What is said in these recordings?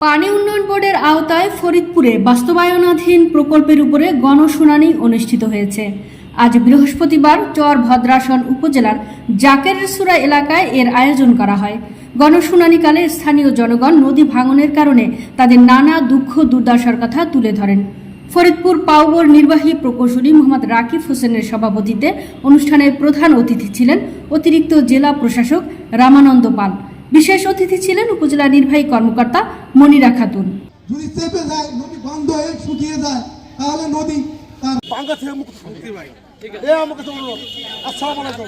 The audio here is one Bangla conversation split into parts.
পানি উন্নয়ন বোর্ডের আওতায় ফরিদপুরে বাস্তবায়নাধীন প্রকল্পের উপরে গণশুনানি অনুষ্ঠিত হয়েছে। আজ বৃহস্পতিবার চর ভদ্রাসন উপজেলার জাকের জাকেরসুরা এলাকায় এর আয়োজন করা হয়। গণশুনানিকালে স্থানীয় জনগণ নদী ভাঙনের কারণে তাদের নানা দুঃখ দুর্দশার কথা তুলে ধরেন। ফরিদপুর পাউবর নির্বাহী প্রকৌশলী মোহাম্মদ রাকিব হোসেনের সভাপতিত্বে অনুষ্ঠানের প্রধান অতিথি ছিলেন অতিরিক্ত জেলা প্রশাসক রামানন্দ পাল। বিশেষ অতিথি ছিলেন উপজেলা নির্বাহী কর্মকর্তা মনিরা খাতুন যদি চেপে যায় নদী বন্ধ হয়ে শুকিয়ে যায় তাহলে নদী তার বাংলা থেকে মুক্ত মুক্তি ভাই। এ আমাকে তো অনুরোধ আসসালামু আলাইকুম।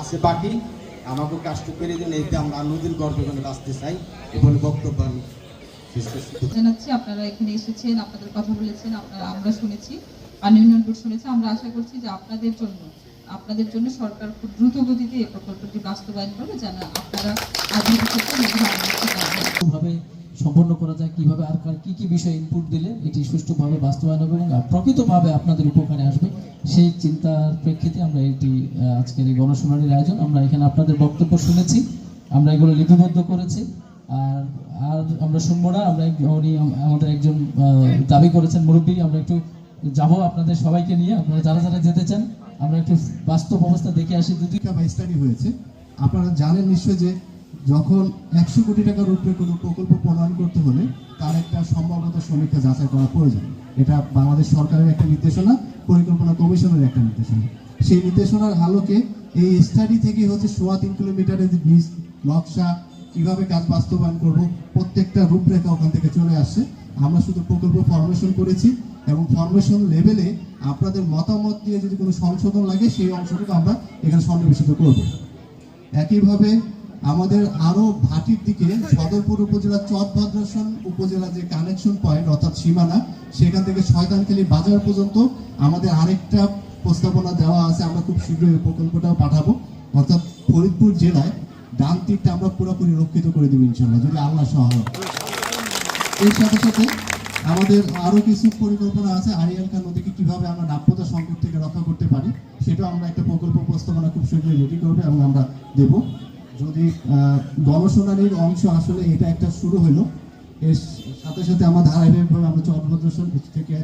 আছে বাকি আমাকে কাজটুকু করে দিন এতে আমরা নদীর গর্ভে কোনো বাঁচতে চাই এবং বক্তব্য আমি জানাচ্ছি আপনারা এখানে এসেছেন আপনাদের কথা বলেছেন আপনারা আমরা শুনেছি পানি উন্নয়ন বোর্ড শুনেছি। আমরা আশা করছি যে আপনাদের জন্য আপনাদের জন্য সরকার খুব দ্রুত গতিতে এই প্রকল্পটি বাস্তবায়ন করবে যেন আপনারা আগামী ক্ষেত্রে ভাবে সম্পন্ন করা যায়, কীভাবে আর কার কি কি বিষয়ে ইনপুট দিলে এটি সুষ্ঠুভাবে বাস্তবায়ন হবে এবং প্রকৃতভাবে আপনাদের উপকারে আসবে, সেই চিন্তার প্রেক্ষিতে আমরা এটি আজকের এই গণশুনানির আয়োজন, আমরা এখানে আপনাদের বক্তব্য শুনেছি, আমরা এগুলো লিপিবদ্ধ করেছি, আর আর আমরা শুনব না, আমরা উনি আমাদের একজন দাবি করেছেন, মুরব্বী, আমরা একটু যাব আপনাদের সবাইকে নিয়ে, আপনারা যারা যারা যেতে চান, আমরা একটু বাস্তব অবস্থা দেখে আসি, যদি হয়েছে, আপনারা জানেন নিশ্চয় যে যখন একশো কোটি টাকার উপরে কোনো প্রকল্প প্রণয়ন করতে হলে তার একটা সম্ভাব্যতা সমীক্ষা যাচাই করা প্রয়োজন। এটা বাংলাদেশ সরকারের একটা নির্দেশনা, পরিকল্পনা কমিশনের একটা নির্দেশনা। সেই নির্দেশনার আলোকে এই স্টাডি থেকে হচ্ছে সোয়া তিন কিলোমিটারের যে বীজ নকশা, কীভাবে কাজ বাস্তবায়ন করব, প্রত্যেকটা রূপরেখা ওখান থেকে চলে আসছে। আমরা শুধু প্রকল্প ফরমেশন করেছি এবং ফরমেশন লেভেলে আপনাদের মতামত দিয়ে যদি কোনো সংশোধন লাগে, সেই অংশটুকু আমরা এখানে সন্নিবেশিত করব। একইভাবে আমাদের আরও ভাটির দিকে সদরপুর উপজেলা চরভদ্রাসন উপজেলা যে কানেকশন পয়েন্ট অর্থাৎ সীমানা, সেখান থেকে শয়তানখালী বাজার পর্যন্ত আমাদের আরেকটা প্রস্তাবনা দেওয়া আছে, আমরা খুব শীঘ্রই প্রকল্পটাও পাঠাবো। অর্থাৎ ফরিদপুর জেলায় ডান তীরটা আমরা পুরোপুরি রক্ষিত করে দেবো ইনশাল্লাহ যদি আল্লাহ সহায় এর সাথে সাথে আমাদের আরও কিছু পরিকল্পনা আছে, আরিয়াল খান নদীকে কীভাবে আমরা নাপ্যতা সংকট থেকে রক্ষা করতে পারি, সেটাও আমরা একটা প্রকল্প প্রস্তাবনা খুব শীঘ্রই রেডি করবে এবং আমরা দেব। যদি গণশুনানির অংশ আসলে এটা একটা শুরু হলো, এর সাথে সাথে আমরা ধারাবাহিকভাবে আমরা চট্টগ্রাম থেকে